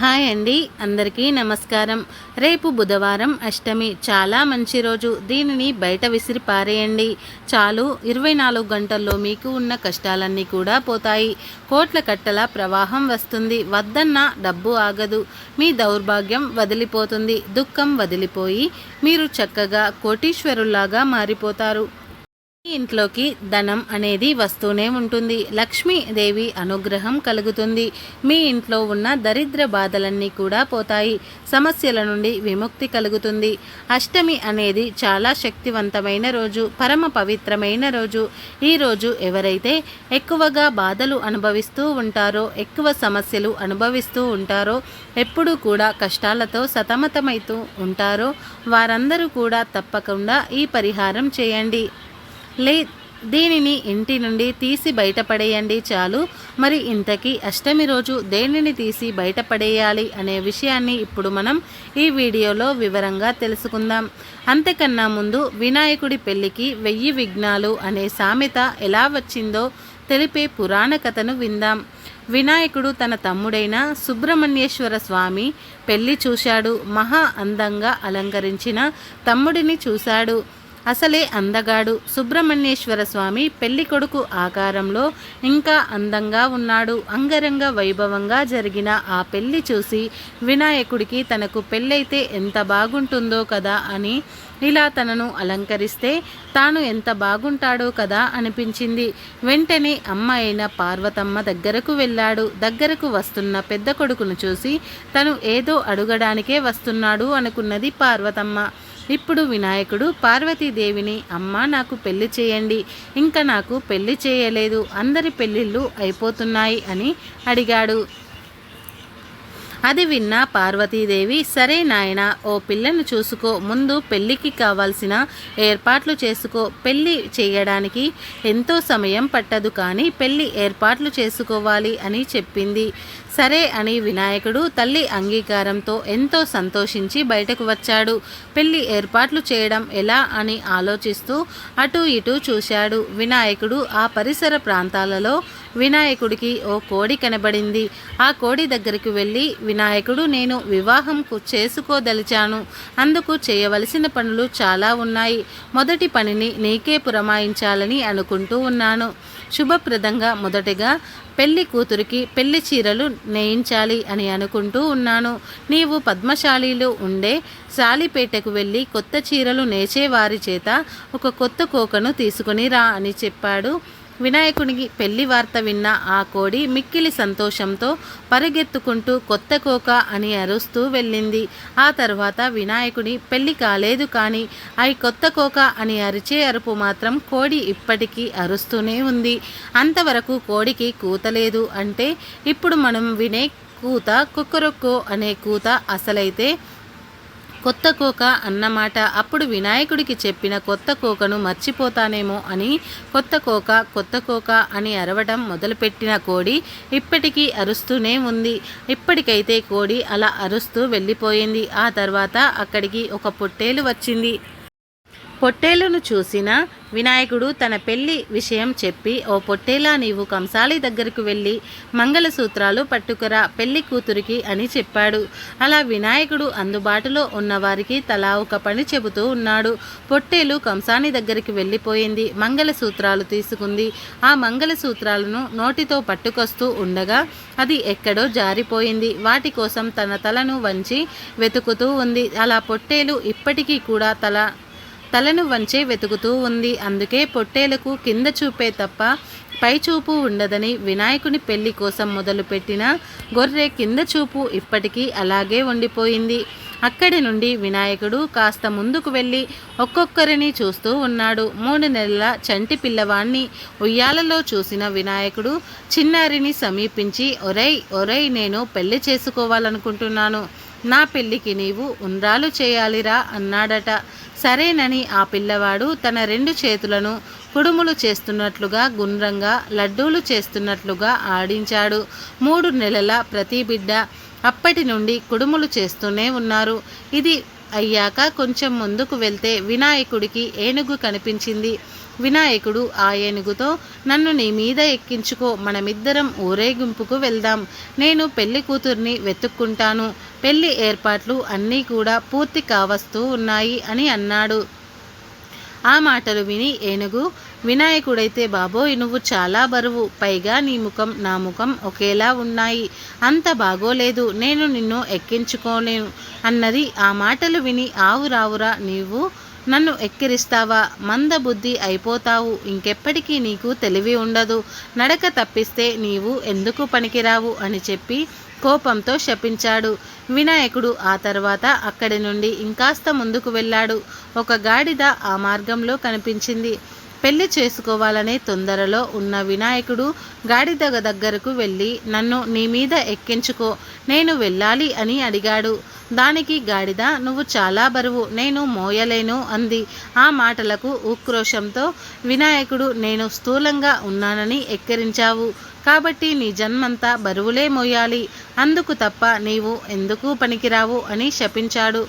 Hi అండి అందరికీ నమస్కారం. రేపు బుధవారం అష్టమి. చాలా మంచి రోజు. దీనిని బయట విసిరి పారేయండి. చాలు ఇరవై నాలుగు గంటల్లో మీకు ఉన్న కష్టాలన్నీ కూడా పోతాయి. కోట్ల కట్టల ప్రవాహం వస్తుంది. వద్దన్న డబ్బు ఆగదు. మీ దౌర్భాగ్యం వదిలిపోతుంది. దుఃఖం వదిలిపోయి మీరు చక్కగా కోటీశ్వరుల్లాగా మారిపోతారు. ఇంట్లోకి ధనం అనేది వస్తూనే ఉంటుంది. లక్ష్మీదేవి అనుగ్రహం కలుగుతుంది. మీ ఇంట్లో ఉన్న దరిద్ర బాధలన్నీ కూడా పోతాయి. సమస్యల నుండి విముక్తి కలుగుతుంది. అష్టమి అనేది చాలా శక్తివంతమైన రోజు పరమ పవిత్రమైన రోజు. ఈ రోజు ఎవరైతే ఎక్కువగా బాధలు అనుభవిస్తూ ఉంటారో ఎక్కువ సమస్యలు అనుభవిస్తూ ఉంటారో ఎప్పుడూ కూడా కష్టాలతో సతమతమవుతూ ఉంటారో వారందరూ కూడా తప్పకుండా ఈ పరిహారం చేయండి. లే దీనిని ఇంటి నుండి తీసి బయటపడేయండి చాలు. మరి ఇంతకీ అష్టమి రోజు దేనిని తీసి బయటపడేయాలి అనే విషయాన్ని ఇప్పుడు మనం ఈ వీడియోలో వివరంగా తెలుసుకుందాం. అంతకన్నా ముందు వినాయకుడి పెళ్ళికి వెయ్యి విఘ్నాలు అనే సామెత ఎలా వచ్చిందో తెలిపే పురాణ కథను విందాం. వినాయకుడు తన తమ్ముడైన సుబ్రహ్మణ్యేశ్వర స్వామి పెళ్ళి చూశాడు. మహా అందంగా అలంకరించిన తమ్ముడిని చూశాడు. అసలే అందగాడు. సుబ్రహ్మణ్యేశ్వర స్వామి పెళ్ళి కొడుకు ఆకారంలో ఇంకా అందంగా ఉన్నాడు. అంగరంగ వైభవంగా జరిగిన ఆ పెళ్ళి చూసి వినాయకుడికి తనకు పెళ్ళైతే ఎంత బాగుంటుందో కదా అని ఇలా తనను అలంకరిస్తే తాను ఎంత బాగుంటాడో కదా అనిపించింది. వెంటనే అమ్మ అయిన పార్వతమ్మ దగ్గరకు వెళ్ళాడు. దగ్గరకు వస్తున్న పెద్ద కొడుకును చూసి తను ఏదో అడగడానికే వస్తున్నాడు అనుకున్నది పార్వతమ్మ. ఇప్పుడు వినాయకుడు పార్వతీదేవిని అమ్మ నాకు పెళ్ళి చేయండి. ఇంకా నాకు పెళ్ళి చేయలేదు. అందరి పెళ్ళిళ్ళు అయిపోతున్నాయి అని అడిగాడు. అది విన్న పార్వతీదేవి సరే నాయన ఓ పిల్లను చూసుకో ముందు పెళ్ళికి కావాల్సిన ఏర్పాట్లు చేసుకో. పెళ్ళి చేయడానికి ఎంతో సమయం పట్టదు కానీ పెళ్ళి ఏర్పాట్లు చేసుకోవాలి అని చెప్పింది. సరే అని వినాయకుడు తల్లి అంగీకారంతో ఎంతో సంతోషించి బయటకు వచ్చాడు. పెళ్ళి ఏర్పాట్లు చేయడం ఎలా అని ఆలోచిస్తూ అటు ఇటు చూశాడు. వినాయకుడు ఆ పరిసర ప్రాంతాలలో వినాయకుడికి ఓ కోడి కనబడింది. ఆ కోడి దగ్గరికి వెళ్ళి వినాయకుడు నేను వివాహం చేసుకోదలిచాను. అందుకు చేయవలసిన పనులు చాలా ఉన్నాయి. మొదటి పనిని నీకే పురమాయించాలని అనుకుంటూ ఉన్నాను. శుభప్రదంగా మొదటిగా పెళ్ళి కూతురికి పెళ్ళి చీరలు నేయించాలి అని అనుకుంటూ ఉన్నాను. నీవు పద్మశాలిలో ఉండే శాలిపేటకు వెళ్ళి కొత్త చీరలు నేచేవారి చేత ఒక కొత్త కోకను తీసుకుని రా అని చెప్పాడు. వినాయకునికి పెళ్ళి వార్త విన్న ఆ కోడి మిక్కిలి సంతోషంతో పరిగెత్తుకుంటూ కొత్త కోక అని అరుస్తూ వెళ్ళింది. ఆ తర్వాత వినాయకుడి పెళ్ళి కాలేదు కానీ అయి కొత్త కోక అని అరిచే అరుపు మాత్రం కోడి ఇప్పటికీ అరుస్తూనే ఉంది. అంతవరకు కోడికి కూతలేదు అంటే ఇప్పుడు మనం వినే కూత కుక్కరొక్కో అనే కూత అసలైతే కొత్త కోక అన్నమాట అప్పుడు వినాయకుడికి చెప్పిన కొత్త కోకను మర్చిపోతానేమో అని కొత్త కోక కొత్త కోక అని అరవడం మొదలుపెట్టిన కోడి ఇప్పటికీ అరుస్తూనే ఉంది. ఇప్పటికైతే కోడి అలా అరుస్తూ వెళ్ళిపోయింది. ఆ తర్వాత అక్కడికి ఒక పొట్టేలు వచ్చింది. పొట్టేలును చూసిన వినాయకుడు తన పెళ్ళి విషయం చెప్పి ఓ పొట్టేలా నీవు కంసాలి దగ్గరకు వెళ్ళి మంగళసూత్రాలు పట్టుకురా పెళ్ళి కూతురికి అని చెప్పాడు. అలా వినాయకుడు అందుబాటులో ఉన్నవారికి తలా ఒక పని చెబుతూ ఉన్నాడు. పొట్టేలు కంసాని దగ్గరికి వెళ్ళిపోయింది. మంగళసూత్రాలు తీసుకుంది. ఆ మంగళసూత్రాలను నోటితో పట్టుకొస్తూ ఉండగా అది ఎక్కడో జారిపోయింది. వాటి కోసం తన తలను వంచి వెతుకుతూ ఉంది. అలా పొట్టేలు ఇప్పటికీ కూడా తల తలను వంచే వెతుకుతూ ఉంది. అందుకే పొట్టేలకు కింద చూపే తప్ప పై చూపు ఉండదని వినాయకుని పెళ్ళి కోసం మొదలుపెట్టిన గొర్రె కింద చూపు ఇప్పటికీ అలాగే ఉండిపోయింది. అక్కడి నుండి వినాయకుడు కాస్త ముందుకు వెళ్ళి ఒక్కొక్కరిని చూస్తూ ఉన్నాడు. మూడు నెలల చంటి పిల్లవాణ్ణి ఉయ్యాలలో చూసిన వినాయకుడు చిన్నారిని సమీపించి ఒరై ఒరై నేను పెళ్ళి చేసుకోవాలనుకుంటున్నాను. నా పెళ్ళికి నీవు ఉండ్రాలు చేయాలిరా అన్నాడట. సరేనని ఆ పిల్లవాడు తన రెండు చేతులను కుడుములు చేస్తున్నట్లుగా గుండ్రంగా లడ్డూలు చేస్తున్నట్లుగా ఆడించాడు. మూడు నెలల ప్రతి బిడ్డ అప్పటి నుండి కుడుములు చేస్తూనే ఉన్నారు. ఇది అయ్యాక కొంచెం ముందుకు వెళ్తే వినాయకుడికి ఏనుగు కనిపించింది. వినాయకుడు ఆ ఏనుగుతో నన్ను నీ మీద ఎక్కించుకో మనమిద్దరం ఊరేగింపుకు వెళ్దాం. నేను పెళ్ళి కూతుర్ని వెతుక్కుంటాను. పెళ్ళి ఏర్పాట్లు అన్నీ కూడా పూర్తి కావస్తూ ఉన్నాయి అని అన్నాడు. ఆ మాటలు విని ఏనుగు వినాయకుడైతే బాబోయ్ నువ్వు చాలా బరువు. పైగా నీ ముఖం నా ముఖం ఒకేలా ఉన్నాయి. అంత బాగోలేదు నేను నిన్ను ఎక్కించుకోలేను అన్నది ఆ మాటలు విని ఆవు రావురా నీవు నన్ను ఎక్కిరిస్తావా? మందబుద్ధి అయిపోతావు. ఇంకెప్పటికీ నీకు తెలివి ఉండదు. నడక తప్పిస్తే నీవు ఎందుకు పనికిరావు? అని చెప్పి కోపంతో శపించాడు. వినాయకుడు ఆ తర్వాత అక్కడి నుండి ఇంకాస్త ముందుకు వెళ్ళాడు. ఒక గాడిద ఆ మార్గంలో కనిపించింది. పెళ్ళి చేసుకోవాలనే తొందరలో ఉన్న వినాయకుడు గాడిద దగ్గరకు వెళ్ళి నన్ను నీ మీద ఎక్కించుకో నేను వెళ్ళాలి అని అడిగాడు. దానికి గాడిద నువ్వు చాలా బరువు నేను మోయలేను అంది. ఆ మాటలకు ఉక్రోషంతో వినాయకుడు నేను స్థూలంగా ఉన్నానని ఎక్కిరించావు కాబట్టి నీ జన్మంతా బరువులే మోయాలి. అందుకు తప్ప నీవు ఎందుకు పనికిరావు అని శపించాడు.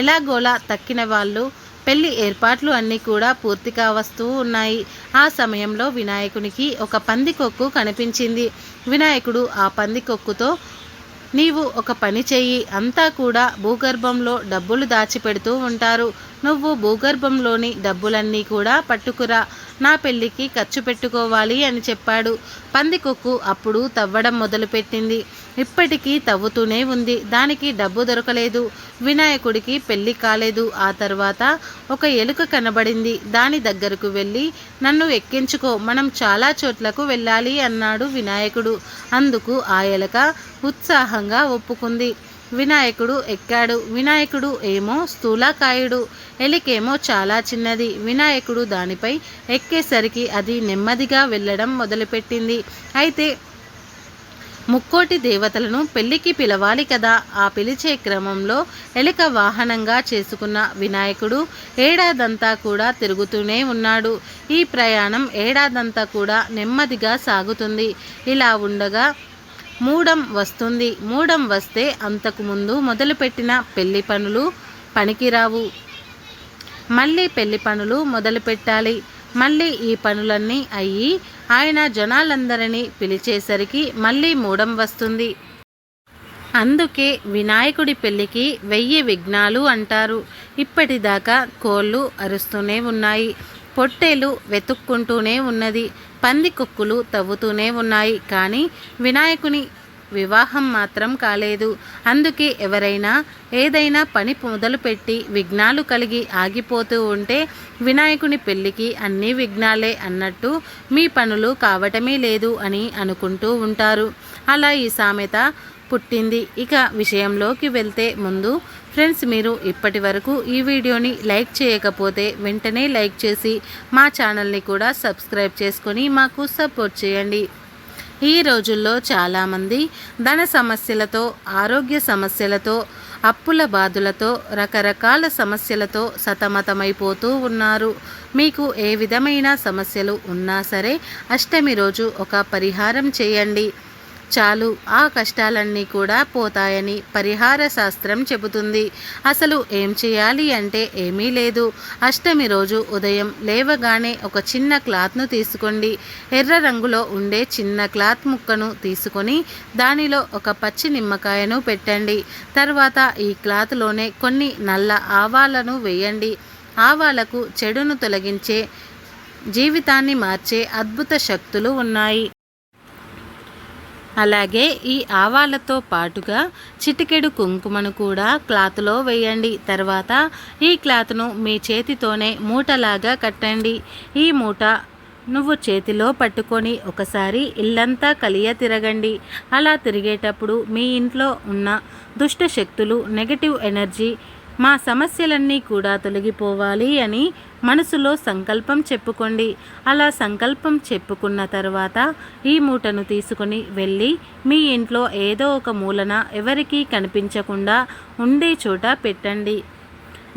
ఎలాగోలా తక్కిన వాళ్ళు పెళ్ళి ఏర్పాట్లు అన్నీ కూడా పూర్తిగా వస్తూ ఉన్నాయి. ఆ సమయంలో వినాయకునికి ఒక పందికొక్కు కనిపించింది. వినాయకుడు ఆ పందికొక్కుతో నీవు ఒక పని చెయ్యి. అంతా కూడా భూగర్భంలో డబ్బులు దాచిపెడుతూ ఉంటారు. నువ్వు భూగర్భంలోని డబ్బులన్నీ కూడా పట్టుకురా. నా పెళ్ళికి ఖర్చు పెట్టుకోవాలి అని చెప్పాడు. పందికొక్కు అప్పుడు తవ్వడం మొదలుపెట్టింది. ఇప్పటికీ తవ్వుతూనే ఉంది. దానికి డబ్బు దొరకలేదు. వినాయకుడికి పెళ్ళి కాలేదు. ఆ తర్వాత ఒక ఎలుక కనబడింది. దాని దగ్గరకు వెళ్ళి నన్ను ఎక్కించుకో. మనం చాలా చోట్లకు వెళ్ళాలి అన్నాడు వినాయకుడు. అందుకు ఆ ఎలుక ఉత్సాహంగా ఒప్పుకుంది. వినాయకుడు ఎక్కాడు. వినాయకుడు ఏమో స్థూలకాయుడు ఎలికేమో చాలా చిన్నది. వినాయకుడు దానిపై ఎక్కేసరికి అది నెమ్మదిగా వెళ్ళడం మొదలుపెట్టింది. అయితే ముక్కోటి దేవతలను పెళ్ళికి పిలవాలి కదా. ఆ పిలిచే క్రమంలో ఎలిక వాహనంగా చేసుకున్న వినాయకుడు ఏడాదంతా కూడా తిరుగుతూనే ఉన్నాడు. ఈ ప్రయాణం ఏడాదంతా కూడా నెమ్మదిగా సాగుతుంది. ఇలా ఉండగా మూడం వస్తుంది. మూడం వస్తే అంతకుముందు మొదలుపెట్టిన పెళ్ళి పనులు పనికిరావు. మళ్ళీ పెళ్ళి పనులు మొదలుపెట్టాలి మళ్ళీ ఈ పనులన్నీ అయ్యి ఆయన జనాలందరినీ పిలిచేసరికి మళ్ళీ మూడం వస్తుంది. అందుకే వినాయకుడి పెళ్ళికి వెయ్యి విఘ్నాలు అంటారు. ఇప్పటిదాకా కోళ్ళు అరుస్తూనే ఉన్నాయి. పొట్టేలు వెతుక్కుంటూనే ఉన్నది. పంది కుక్కులు తవ్వుతూనే ఉన్నాయి. కానీ వినాయకుని వివాహం మాత్రం కాలేదు. అందుకే ఎవరైనా ఏదైనా పని మొదలుపెట్టి విఘ్నాలు కలిగి ఆగిపోతూ ఉంటే వినాయకుని పెళ్ళికి అన్ని విఘ్నాలే అన్నట్టు మీ పనులు కావటమే లేదు అని అనుకుంటూ ఉంటారు. అలా ఈ సామెత పుట్టింది. ఇక విషయంలోకి వెళ్తే ముందు ఫ్రెండ్స్ మీరు ఇప్పటి వరకు ఈ వీడియోని లైక్ చేయకపోతే వెంటనే లైక్ చేసి మా ఛానల్ని కూడా సబ్స్క్రైబ్ చేసుకొని మాకు సపోర్ట్ చేయండి. ఈ రోజుల్లో చాలామంది ధన సమస్యలతో ఆరోగ్య సమస్యలతో అప్పుల బాధలతో రకరకాల సమస్యలతో సతమతమైపోతూ ఉన్నారు. మీకు ఏ విధమైన సమస్యలు ఉన్నా సరే అష్టమి రోజు ఒక పరిహారం చేయండి. చాలు ఆ కష్టాలన్నీ కూడా పోతాయని పరిహార శాస్త్రం చెబుతుంది. అసలు ఏం చేయాలి అంటే ఏమీ లేదు. అష్టమి రోజు ఉదయం లేవగానే ఒక చిన్న క్లాత్ను తీసుకోండి. ఎర్ర రంగులో ఉండే చిన్న క్లాత్ ముక్కను తీసుకొని దానిలో ఒక పచ్చి నిమ్మకాయను పెట్టండి. తర్వాత ఈ క్లాత్లోనే కొన్ని నల్ల ఆవాలను వేయండి. ఆవాలకు చెడును తొలగించే జీవితాన్ని మార్చే అద్భుత శక్తులు ఉన్నాయి. అలాగే ఈ ఆవాలతో పాటుగా చిటికెడు కుంకుమను కూడా క్లాత్లో వేయండి. తర్వాత ఈ క్లాత్ను మీ చేతితోనే మూటలాగా కట్టండి. ఈ మూట నువ్వు చేతిలో పట్టుకొని ఒకసారి ఇల్లంతా కలియ తిరగండి. అలా తిరిగేటప్పుడు మీ ఇంట్లో ఉన్న దుష్ట శక్తులు నెగటివ్ ఎనర్జీ మా సమస్యలన్నీ కూడా తొలగిపోవాలి అని మనసులో సంకల్పం చెప్పుకోండి. అలా సంకల్పం చెప్పుకున్న తర్వాత ఈ మూటను తీసుకొని వెళ్ళి మీ ఇంట్లో ఏదో ఒక మూలన ఎవరికీ కనిపించకుండా ఉండే చోట పెట్టండి.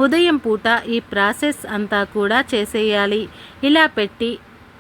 ఉదయం పూట ఈ ప్రాసెస్ అంతా కూడా చేసేయాలి. ఇలా పెట్టి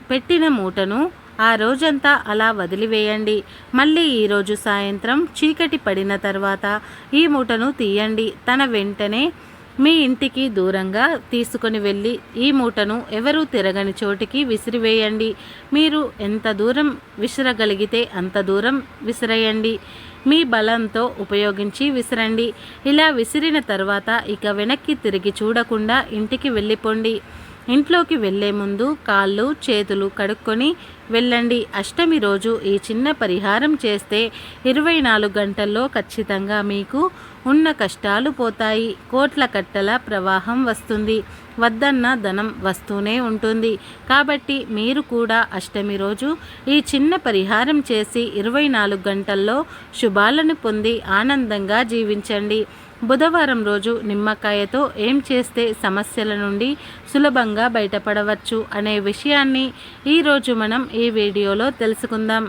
పెట్టిన మూటను ఆ రోజంతా అలా వదిలివేయండి. మళ్ళీ ఈరోజు సాయంత్రం చీకటి పడిన తర్వాత ఈ మూటను తీయండి. తన వెంటనే మీ ఇంటికి దూరంగా తీసుకొని వెళ్ళి ఈ మూటను ఎవరూ తిరగని చోటికి విసిరివేయండి. మీరు ఎంత దూరం విసిరగలిగితే అంత దూరం విసిరేయండి. మీ బలంతో ఉపయోగించి విసిరండి. ఇలా విసిరిన తర్వాత ఇక వెనక్కి తిరిగి చూడకుండా ఇంటికి వెళ్ళిపోండి. ఇంట్లోకి వెళ్ళే ముందు కాళ్ళు చేతులు కడుక్కొని వెళ్ళండి. అష్టమి రోజు ఈ చిన్న పరిహారం చేస్తే ఇరవై నాలుగు గంటల్లో ఖచ్చితంగా మీకు ఉన్న కష్టాలు పోతాయి. కోట్ల కట్టల ప్రవాహం వస్తుంది. వద్దన్న ధనం వస్తూనే ఉంటుంది. కాబట్టి మీరు కూడా అష్టమి రోజు ఈ చిన్న పరిహారం చేసి ఇరవై నాలుగు గంటల్లో శుభాలను పొంది ఆనందంగా జీవించండి. బుధవారం రోజు నిమ్మకాయతో ఏం చేస్తే సమస్యల నుండి సులభంగా బయటపడవచ్చు అనే విషయాన్ని ఈరోజు మనం ఈ వీడియోలో తెలుసుకుందాం.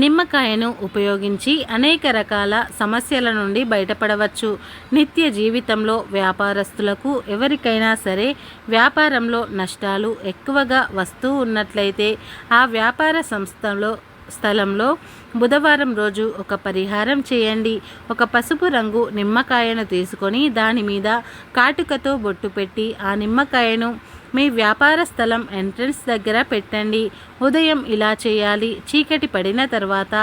నిమ్మకాయను ఉపయోగించి అనేక రకాల సమస్యల నుండి బయటపడవచ్చు. నిత్య జీవితంలో వ్యాపారస్తులకు ఎవరికైనా సరే వ్యాపారంలో నష్టాలు ఎక్కువగా వస్తూ ఉన్నట్లయితే ఆ వ్యాపార సంస్థలో స్థలంలో బుధవారం రోజు ఒక పరిహారం చేయండి. ఒక పసుపు రంగు నిమ్మకాయను తీసుకొని దాని మీద కాటుకతో బొట్టు పెట్టి ఆ నిమ్మకాయను మీ వ్యాపార స్థలం ఎంట్రన్స్ దగ్గర పెట్టండి. ఉదయం ఇలా చేయాలి. చీకటి పడిన తర్వాత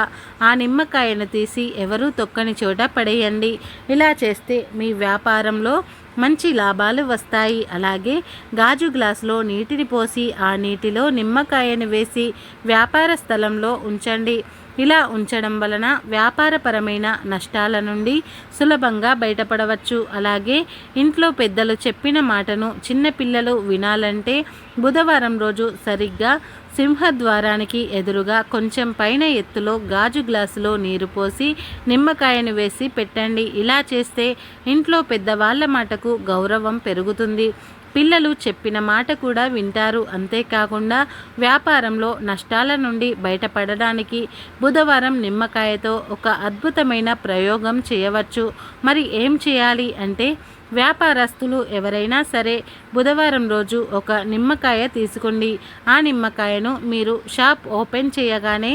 ఆ నిమ్మకాయను తీసి ఎవరూ తొక్కని చోట పడేయండి. ఇలా చేస్తే మీ వ్యాపారంలో మంచి లాభాలు వస్తాయి. అలాగే గాజు గ్లాసులో నీటిని పోసి ఆ నీటిలో నిమ్మకాయను వేసి వ్యాపార స్థలంలో ఉంచండి. ఇలా ఉంచడం వలన వ్యాపారపరమైన నష్టాల నుండి సులభంగా బయటపడవచ్చు. అలాగే ఇంట్లో పెద్దలు చెప్పిన మాటను చిన్నపిల్లలు వినాలంటే బుధవారం రోజు సరిగ్గా సింహద్వారానికి ఎదురుగా కొంచెం పైన ఎత్తులో గాజు గ్లాసులో నీరు పోసి నిమ్మకాయను వేసి పెట్టండి. ఇలా చేస్తే ఇంట్లో పెద్దవాళ్ళ మాటకు గౌరవం పెరుగుతుంది. పిల్లలు చెప్పిన మాట కూడా వింటారు. అంతేకాకుండా వ్యాపారంలో నష్టాల నుండి బయటపడడానికి బుధవారం నిమ్మకాయతో ఒక అద్భుతమైన ప్రయోగం చేయవచ్చు. మరి ఏం చేయాలి అంటే వ్యాపారస్తులు ఎవరైనా సరే బుధవారం రోజు ఒక నిమ్మకాయ తీసుకోండి. ఆ నిమ్మకాయను మీరు షాప్ ఓపెన్ చేయగానే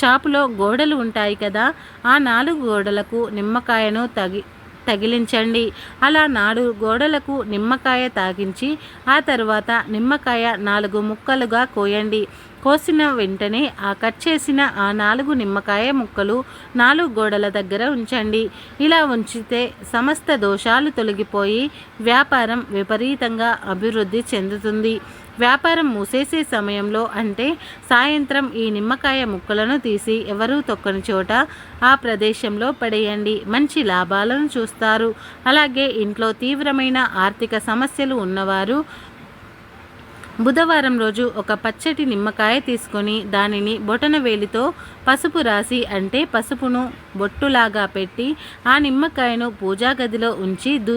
షాపులో గోడలు ఉంటాయి కదా ఆ నాలుగు గోడలకు నిమ్మకాయను తగి తగిలించండి. అలా నాలుగు గోడలకు నిమ్మకాయ తాగించి ఆ తర్వాత నిమ్మకాయ నాలుగు ముక్కలుగా కోయండి. కోసిన వెంటనే ఆ కట్ చేసిన ఆ నాలుగు నిమ్మకాయ ముక్కలు నాలుగు గోడల దగ్గర ఉంచండి. ఇలా ఉంచితే సమస్త దోషాలు తొలగిపోయి వ్యాపారం విపరీతంగా అభివృద్ధి చెందుతుంది. వ్యాపారం మూసేసే సమయంలో అంటే సాయంత్రం ఈ నిమ్మకాయ ముక్కలను తీసి ఎవరూ తొక్కని చోట ఆ ప్రదేశంలో పడేయండి. మంచి లాభాలను చూస్తారు. అలాగే ఇంట్లో తీవ్రమైన ఆర్థిక సమస్యలు ఉన్నవారు బుధవారం రోజు ఒక పచ్చటి నిమ్మకాయ తీసుకొని దానిని బొటన వేలితో పసుపు రాసి అంటే పసుపును బొట్టులాగా పెట్టి ఆ నిమ్మకాయను పూజా గదిలో ఉంచి దూ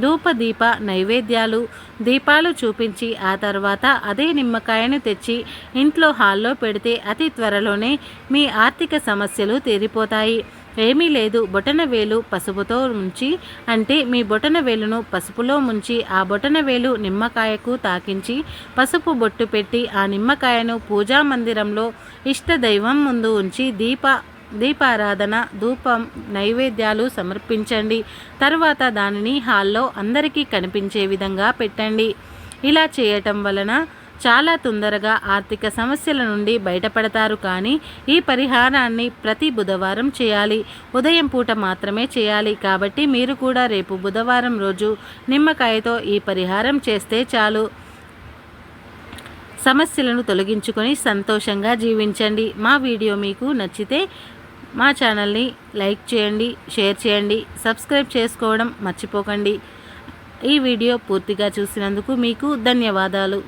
ధూపదీప నైవేద్యాలు దీపాలు చూపించి ఆ తర్వాత అదే నిమ్మకాయను తెచ్చి ఇంట్లో హాల్లో పెడితే అతి త్వరలోనే మీ ఆర్థిక సమస్యలు తీరిపోతాయి. ఏమీ లేదు బొటన వేలు పసుపుతో ఉంచి అంటే మీ బొటన వేలును పసుపులో ముంచి ఆ బొటన వేలు నిమ్మకాయకు తాకించి పసుపు బొట్టు పెట్టి ఆ నిమ్మకాయను పూజా మందిరంలో ఇష్టదైవం ముందు ఉంచి దీప దీపారాధన ధూపం నైవేద్యాలు సమర్పించండి. తర్వాత దానిని హాల్లో అందరికీ కనిపించే విధంగా పెట్టండి. ఇలా చేయటం వలన చాలా తొందరగా ఆర్థిక సమస్యల నుండి బయటపడతారు కానీ ఈ పరిహారాన్ని ప్రతి బుధవారం చేయాలి. ఉదయం పూట మాత్రమే చేయాలి కాబట్టి మీరు కూడా రేపు బుధవారం రోజు నిమ్మకాయతో ఈ పరిహారం చేస్తే చాలు. సమస్యలను తొలగించుకొని సంతోషంగా జీవించండి. మా వీడియో మీకు నచ్చితే మా ఛానల్ని లైక్ చేయండి షేర్ చేయండి సబ్స్క్రైబ్ చేసుకోవడం మర్చిపోకండి. ఈ వీడియో పూర్తిగా చూసినందుకు మీకు ధన్యవాదాలు.